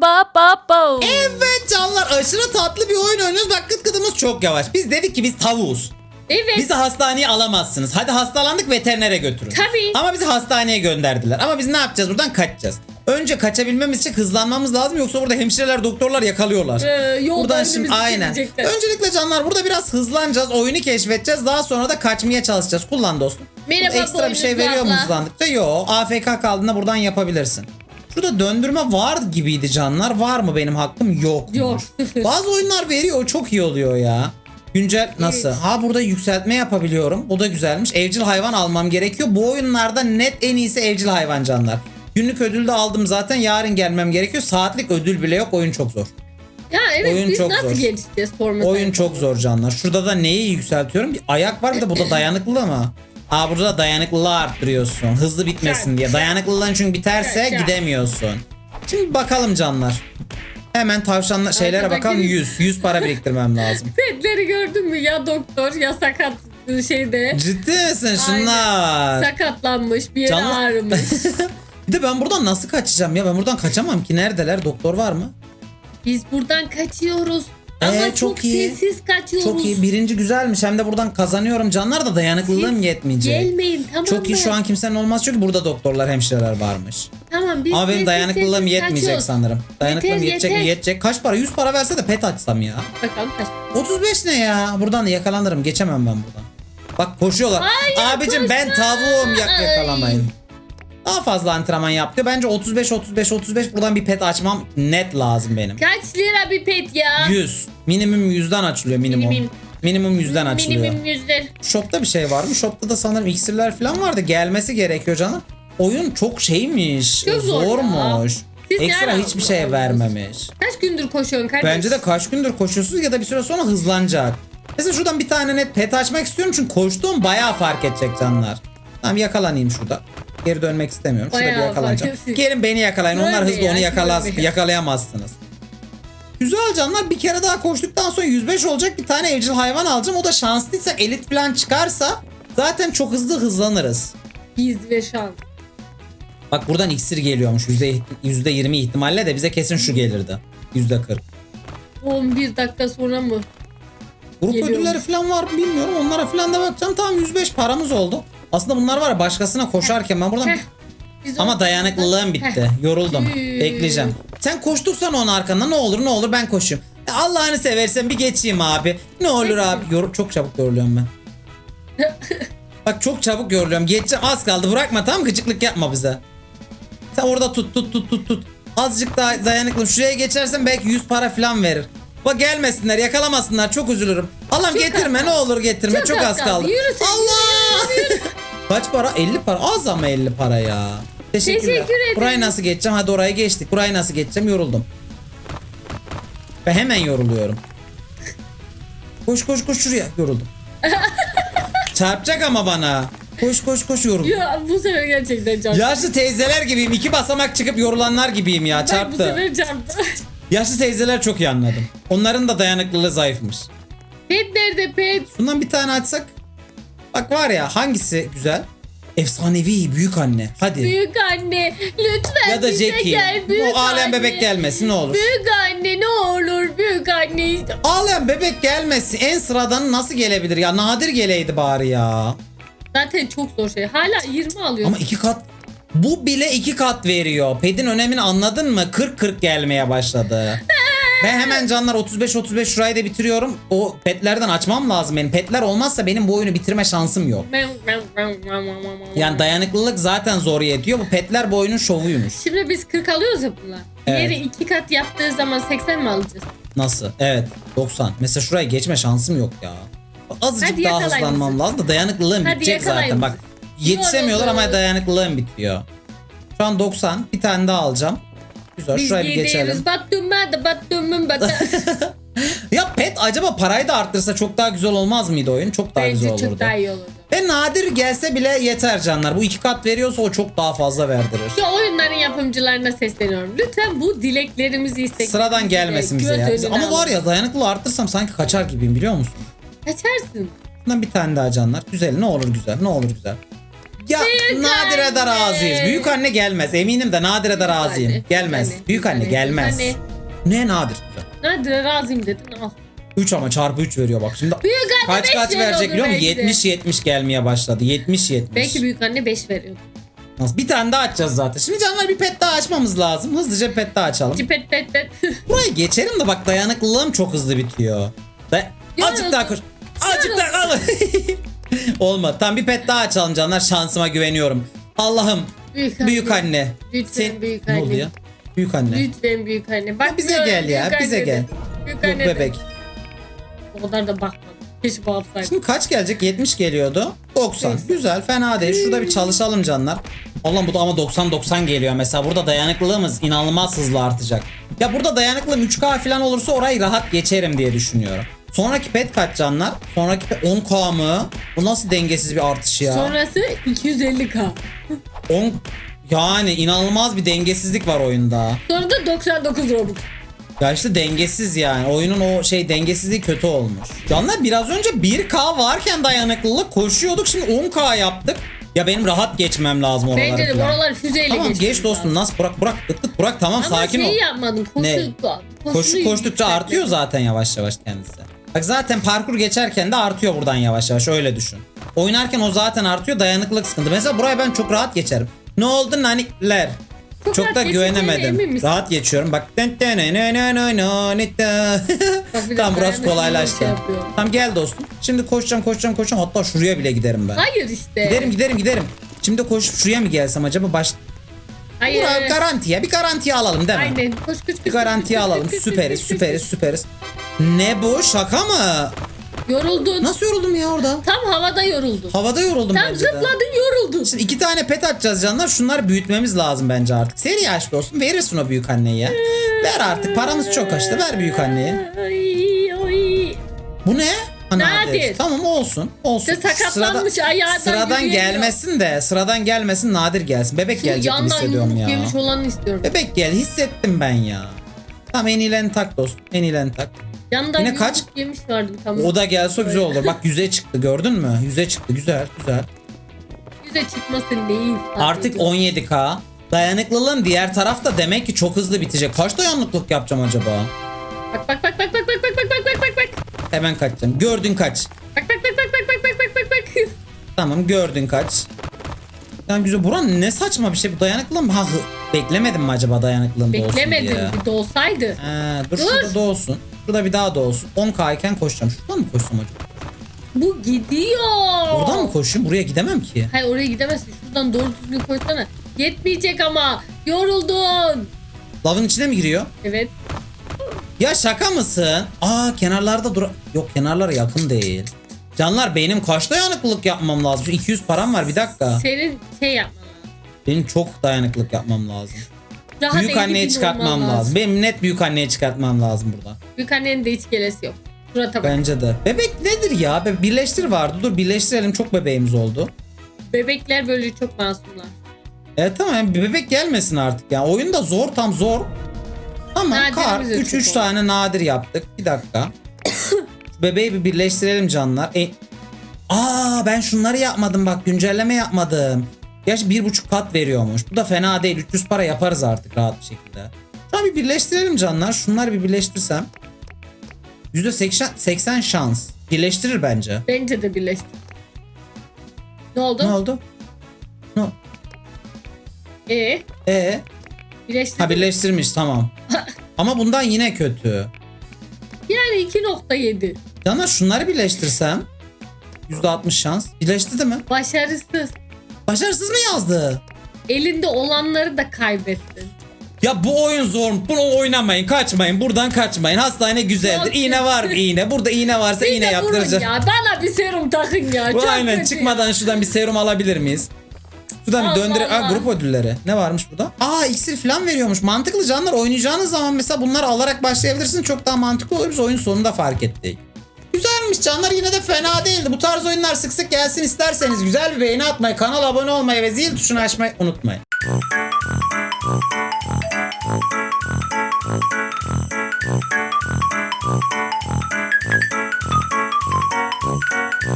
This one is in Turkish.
ba ba ba. Evet canlar aşırı tatlı bir oyun oynuyoruz. Bak kıt kıtımız çok yavaş. Biz dedik ki biz tavuğuz. Evet. Bizi hastaneye alamazsınız. Hadi hastalandık veterinere götürün. Tabii. Ama bizi hastaneye gönderdiler. Ama biz ne yapacağız buradan kaçacağız. Önce kaçabilmemiz için hızlanmamız lazım yoksa burada hemşireler doktorlar yakalıyorlar. Ee, Buradan şimdi aynen. çevirecekler. Öncelikle canlar burada biraz hızlanacağız. Oyunu keşfedeceğiz. Daha sonra da kaçmaya çalışacağız. Kullan dostum. Merhaba Ekstra bir şey veriyor mu hızlandıkça? Yok. AFK kaldığında buradan yapabilirsin. Şurada döndürme var gibiydi canlar. Var mı benim hakkım? Yok. Yok. Bazı oyunlar veriyor. Çok iyi oluyor ya. Güncel nasıl? Evet. Ha burada yükseltme yapabiliyorum. O da güzelmiş. Evcil hayvan almam gerekiyor. Bu oyunlarda net en iyisi evcil hayvan canlar. Günlük ödül de aldım zaten. Yarın gelmem gerekiyor. Saatlik ödül bile yok. Oyun çok zor. Ya evet Oyun biz çok nasıl zor. gelişeceğiz Oyun çok zor canlar. Şurada da neyi yükseltiyorum? Bir ayak var bir de bu da dayanıklılığı mı? Aa burada da dayanıklılığı arttırıyorsun. Hızlı bitmesin diye. Dayanıklılığın çünkü biterse gidemiyorsun. Şimdi bakalım canlar. Hemen tavşanla şeylere Arkadaki- bakalım 100. 100 para biriktirmem lazım. Petleri gördün mü ya doktor ya sakat şeyde. Ciddi misin şunlar? Sakatlanmış bir yere Canlı- ağrımış. Bir de ben buradan nasıl kaçacağım ya? Ben buradan kaçamam ki. Neredeler? Doktor var mı? Biz buradan kaçıyoruz. Ama Ee, çok, çok iyi. sessiz kaçıyoruz. Çok iyi. Birinci güzelmiş. Hem de buradan kazanıyorum. Canlar da dayanıklılığım Siz yetmeyecek. Gelmeyin tamam Çok iyi şu an kimsenin olmaz çünkü burada doktorlar hemşireler varmış. Tamam biz Ama benim dayanıklılığım sessiz yetmeyecek kaçıyoruz. sanırım. Dayanıklılığım Yeter, yetecek mi? yeter. Yetecek. Kaç para? 100 para verse de pet açsam ya. Bakalım kaç. 35 ne ya? Buradan yakalanırım. Geçemem ben buradan. Bak koşuyorlar. Ay, Abicim ben koşma. tavuğum yak Ay. Daha fazla antrenman yap diyor. Bence 35 35 35 buradan bir pet açmam net lazım benim. Kaç lira bir pet ya? 100. Minimum 100'den açılıyor minimum. Minimum. Minimum 100'den açılıyor. Minimum yüzler. Shop'ta bir şey var mı? Shop'ta da sanırım iksirler falan vardı. Gelmesi gerekiyor canım. Oyun çok şeymiş. Çok zor ya. zormuş. Siz Ekstra hiçbir şey vermemiş. Kaç gündür koşuyorsun kardeş? Bence de kaç gündür koşuyorsunuz ya da bir süre sonra hızlanacak. Mesela şuradan bir tane net pet açmak istiyorum çünkü koştuğum bayağı fark edecek canlar. Tamam yakalanayım şurada. Geri dönmek istemiyorum. Şurada Bayağı bir yakalanacağım. fark. Gelin beni yakalayın. Onlar hızlı ya, onu yakala böyle. yakalayamazsınız. Güzel canlar bir kere daha koştuktan sonra 105 olacak bir tane evcil hayvan alacağım. O da şanslıysa elit falan çıkarsa zaten çok hızlı hızlanırız. Giz ve şans. Bak buradan iksir geliyormuş yüzde yüzde 20 ihtimalle de bize kesin şu gelirdi. Yüzde 40. 11 dakika sonra mı? Grup Geliyormuş. ödülleri falan var mı bilmiyorum. Onlara falan da bakacağım. Tamam 105 paramız oldu. Aslında bunlar var ya başkasına koşarken ben buradan... Heh. Biz Ama dayanıklılığım bitti. Yoruldum. Bekleyeceğim. Sen koştuksan onun arkanda ne olur ne olur ben koşayım. Ya Allah'ını seversen bir geçeyim abi. Ne olur abi. Yor- çok çabuk yoruluyorum ben. Bak çok çabuk yoruluyorum. Geçeceğim az kaldı. Bırakma tamam gıcıklık yapma bize. Sen orada tut tut tut tut tut. Azıcık daha dayanıklıyım. Şuraya geçersen belki 100 para falan verir. Bak gelmesinler yakalamasınlar çok üzülürüm. Allah'ım getirme ne olur getirme Çok çok, az kaldı. kaldı. Yürü sen, Allah! Kaç para? 50 para. Az ama 50 para ya. Teşekkürler. Teşekkür ederim. Burayı nasıl geçeceğim? Hadi orayı geçtik. Burayı nasıl geçeceğim? Yoruldum. Ben hemen yoruluyorum. Koş koş koş şuraya. Yoruldum. Çarpacak ama bana. Koş koş koş yoruldum. Ya bu sefer gerçekten çarptı. Yaşlı teyzeler gibiyim. İki basamak çıkıp yorulanlar gibiyim ya. Bu Çarptı. sefer çarptı. Yaşlı teyzeler çok iyi anladım. Onların da dayanıklılığı zayıfmış. pet nerede pet? Bundan bir tane açsak. Bak var ya hangisi güzel? Efsanevi büyük anne. Hadi. Büyük anne lütfen ya da bize Jackie. gel büyük Bu alem anne. bebek gelmesin ne olur. Büyük anne ne olur büyük anne. Alem bebek gelmesin. En sıradanı nasıl gelebilir ya? Nadir geleydi bari ya. Zaten çok zor şey. Hala 20 alıyor. Ama iki kat bu bile iki kat veriyor. Pedin önemini anladın mı? 40-40 gelmeye başladı. Ben hemen canlar 35-35 şurayı da bitiriyorum. O petlerden açmam lazım benim. Petler olmazsa benim bu oyunu bitirme şansım yok. Yani dayanıklılık zaten zor yetiyor. Bu petler bu oyunun şovuymuş. Şimdi biz 40 alıyoruz ya bunlar. Evet. Diğeri iki kat yaptığı zaman 80 mi alacağız? Nasıl? Evet 90. Mesela şuraya geçme şansım yok ya. Azıcık Hadi daha yakalayın hızlanmam bizi. lazım da dayanıklılığım Hadi bitecek yakalayın zaten. Bak yetişemiyorlar ama dayanıklılığım bitiyor. Şu an 90. Bir tane daha alacağım. Güzel Biz şuraya bir geçelim. Battım da battım battım. Ya pet acaba parayı da arttırsa çok daha güzel olmaz mıydı oyun? Çok daha güzel Bence olurdu. çok daha iyi olurdu. Ve nadir gelse bile yeter canlar. Bu iki kat veriyorsa o çok daha fazla verdirir. Şu oyunların yapımcılarına sesleniyorum. Lütfen bu dileklerimizi isteklerimizi Sıradan gelmesin de bize ya. Ama var ya dayanıklı arttırsam sanki kaçar gibiyim biliyor musun? Kaçarsın. Bundan bir tane daha canlar. Güzel ne olur güzel ne olur güzel. Ya Büyük Nadire de anne. razıyız. Büyük anne gelmez. Eminim de Nadire de razıyım. anne, gelmez. büyük anne, Büyük anne büyük gelmez. anne. Ne nadir? Nadire razıyım dedin al. 3 ama çarpı 3 veriyor bak. Şimdi Büyük anne kaç beş kaç veriyordu verecek biliyor musun? belki de. 70 70 gelmeye başladı. 70 70. Belki büyük anne 5 veriyordu. Nasıl? Bir tane daha açacağız zaten. Şimdi canlar bir pet daha açmamız lazım. Hızlıca bir pet daha açalım. Cipet pet pet. Burayı geçerim de bak dayanıklılığım çok hızlı bitiyor. Da Ya Azıcık daha koş. Azıcık daha kal. Olmadı. Tam bir pet daha açalım canlar. Şansıma güveniyorum. Allah'ım. büyük anne. Büyük anne. Lütfen büyük Ne anne. oldu ya? Büyük anne. Lütfen büyük anne. Bak bize gel ya, büyük bize anne gel. Büyük anne bebek. O kadar da bakmadım. Keşke bağırsaydım. Şimdi kaç gelecek? 70 geliyordu. 90. Neyse. Güzel. Fena değil. Şurada bir çalışalım canlar. Allah'ım bu da ama 90-90 geliyor mesela. Burada dayanıklılığımız inanılmaz hızlı artacak. Ya burada dayanıklılığım 3K falan olursa orayı rahat geçerim diye düşünüyorum. Sonraki pet kaç canlar? Sonraki pet 10K mı? Bu nasıl dengesiz bir artış ya? Sonrası 250k. 10 yani inanılmaz bir dengesizlik var oyunda. Sonra da 99 Robux. Ya işte dengesiz yani. Oyunun o şey dengesizliği kötü olmuş. Canlar biraz önce 1K varken dayanıklılık koşuyorduk. Şimdi 10K yaptık. Ya benim rahat geçmem lazım oraları Bence de oralar füzeyle Tamam geç dostum lazım. nasıl bırak bırak tık tık bırak tamam Ama sakin ol. yapmadım. Koşu, Ne? koşu, Koşu koştukça artıyor zaten yavaş yavaş kendisi. Bak zaten parkur geçerken de artıyor buradan yavaş yavaş öyle düşün. Oynarken o zaten artıyor dayanıklılık sıkıntı. Mesela buraya ben çok rahat geçerim. Ne oldu nanikler? Çok Çok, da güvenemedim. Rahat geçiyorum. Bak. Tamam burası kolaylaştı. şey tamam gel dostum. Şimdi koşacağım koşacağım koşacağım. Hatta şuraya bile giderim ben. Hayır işte. Giderim giderim giderim. Şimdi koşup şuraya mı gelsem acaba baş... Hayır. Bura garantiye bir garantiye alalım değil mi? Aynen. Koş koş koş. Bir garantiye alalım. Süperiz süperiz süperiz. Ne bu şaka mı? Yoruldun. Nasıl yoruldum ya orada? Tam havada yoruldun. Havada yoruldum Tam bence de. zıpladın yoruldun. Şimdi iki tane pet atacağız canlar. Şunları büyütmemiz lazım bence artık. Seri aç dostum. Verirsin o büyük anneye ya. Ver artık. Paramız çok açtı. Ver büyük anneye. Ay, ay. Bu ne? Nadir. Tamam olsun. Olsun. İşte sakatlanmış ayağından Sıradan yürüyemiyor. gelmesin de. Sıradan gelmesin nadir gelsin. Bebek Şu gelecek gibi yandan hissediyorum yumruk ya. yemiş olanı istiyorum. Bebek gel. Hissettim ben ya. Tamam en iyilerini tak dostum. En iyilerini tak. Yandan Yine kaç? yemiş vardım tamam. O da gelse güzel olur. Bak yüze çıktı gördün mü? Yüze çıktı. Güzel güzel. Yüze çıkması neyi ifade Artık ediyor? 17k. Dayanıklılığın diğer tarafta demek ki çok hızlı bitecek. Kaç dayanıklık yapacağım acaba? Bak bak bak bak bak bak bak bak bak bak bak bak. Hemen kaçacağım. Gördün kaç. Bak bak bak bak bak bak bak bak bak bak. Tamam gördün kaç. Yani güzel. Buran ne saçma bir şey. Bu dayanıklılığım ha hı- beklemedim mi acaba dayanıklılığım da olsun Beklemedim diye. bir de olsaydı. He, dur, Dur. şurada da olsun. Şurada bir daha da olsun. 10k iken koşacağım. Şuradan mı koşsam acaba? Bu gidiyor. Buradan mı koşayım? Buraya gidemem ki. Hayır oraya gidemezsin. Şuradan doğru düzgün koysana. Yetmeyecek ama. Yoruldun. Lavın içine mi giriyor? Evet. Ya şaka mısın? Aa kenarlarda dur. Yok kenarlara yakın değil. Canlar benim kaç dayanıklılık yapmam lazım? Şu 200 param var bir dakika. Senin şey yapman lazım. Benim çok dayanıklılık yapmam lazım. Daha büyük anneye çıkartmam olman lazım. Benim net büyük anneye çıkartmam lazım burada. Büyük annenin de hiç gelesi yok. Surata bak. Bence de. Bebek nedir ya? Be- Birleştir vardı. Dur birleştirelim. Çok bebeğimiz oldu. Bebekler böyle çok masumlar. Evet tamam bir bebek gelmesin artık ya. Oyun da zor tam zor. Ama Nadirimiz kar de 3 çok 3 oldu. tane nadir yaptık. Bir dakika. Şu Bebeği bir birleştirelim canlar. E... Aa ben şunları yapmadım bak güncelleme yapmadım. Gerçi bir buçuk kat veriyormuş. Bu da fena değil. 300 para yaparız artık rahat bir şekilde. Şu an bir birleştirelim canlar. Şunları bir birleştirsem. %80 80 şans. Birleştirir bence. Bence de birleşti. Ne oldu? Ne oldu? Ne? Ee, E birleşti. ha birleştirmiş tamam. Ama bundan yine kötü. Yani 2.7. Canlar şunları birleştirsem %60 şans. Birleştirdi mi? Başarısız. Başarısız mı yazdı? Elinde olanları da kaybettin. Ya bu oyun zor. Bunu oynamayın. Kaçmayın. Buradan kaçmayın. Hastane güzeldir. Çok İğne var mı? İğne. Burada iğne varsa Bir iğne yaptıracağım. ya. Bana bir serum takın ya. Bu Çok aynen. kötü Çıkmadan şuradan bir serum alabilir miyiz? Şuradan bir Allah döndüre... Aa, Allah. grup ödülleri. Ne varmış burada? Aa iksir falan veriyormuş. Mantıklı canlar. Oynayacağınız zaman mesela bunları alarak başlayabilirsin. Çok daha mantıklı olur. Biz oyun sonunda fark ettik. Güzelmiş canlar yine de fena değildi. Bu tarz oyunlar sık sık gelsin isterseniz güzel bir beğeni atmayı, kanala abone olmayı ve zil tuşunu açmayı unutmayın.